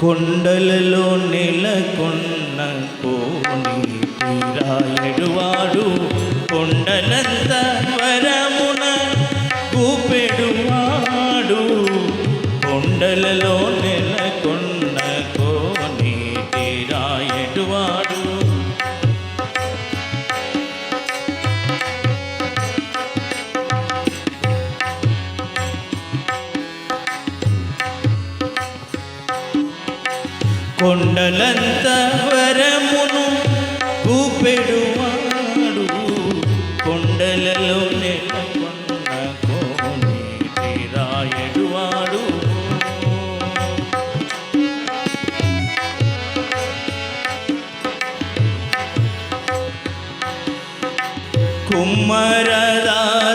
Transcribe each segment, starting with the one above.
కొండలలో నెలకొన్న కోని రాయడువాడు కొండలంత వరమున కూపెడువాడు కొండలలో కొండలంత వరమును కూపెడువాడు కొండలలో నెలకొన్న కోనేటి రాయడువాడు కుమ్మరదాసుడైన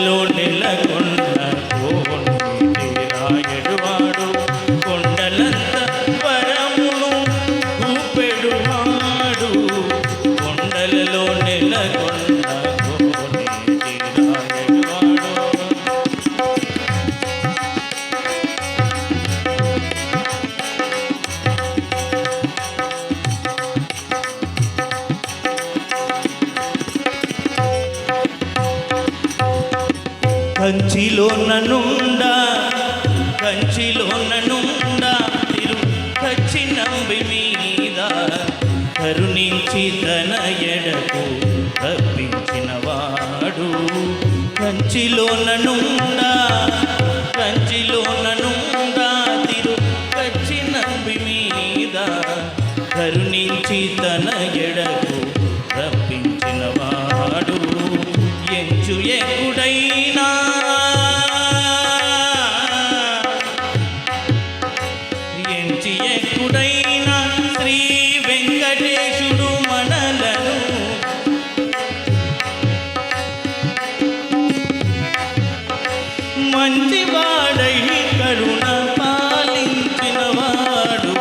కొండలలో కంచిలో ననుండా కంచిలో ననుండా తిరు కచ్చి నంబి మీద కరుణించి తన ఎడకు తప్పించిన వాడు కంచిలో ననుండా కంచిలో ననుండా తిరు కచ్చి నంబి మీద కరుణించి తన ఎడకు రప్పించిన వాడు ఎంచు ఎక్కుడై మంచివాడై కరుణ పాలించినవాడు.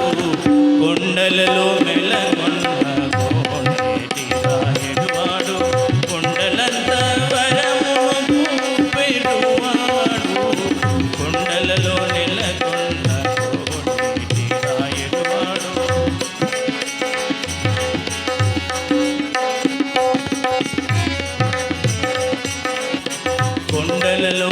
కొండలలో మెలగొండేటివాడు కొండలంత వరము పెడువాడు కొండలలో నెలకొండ కొండలలో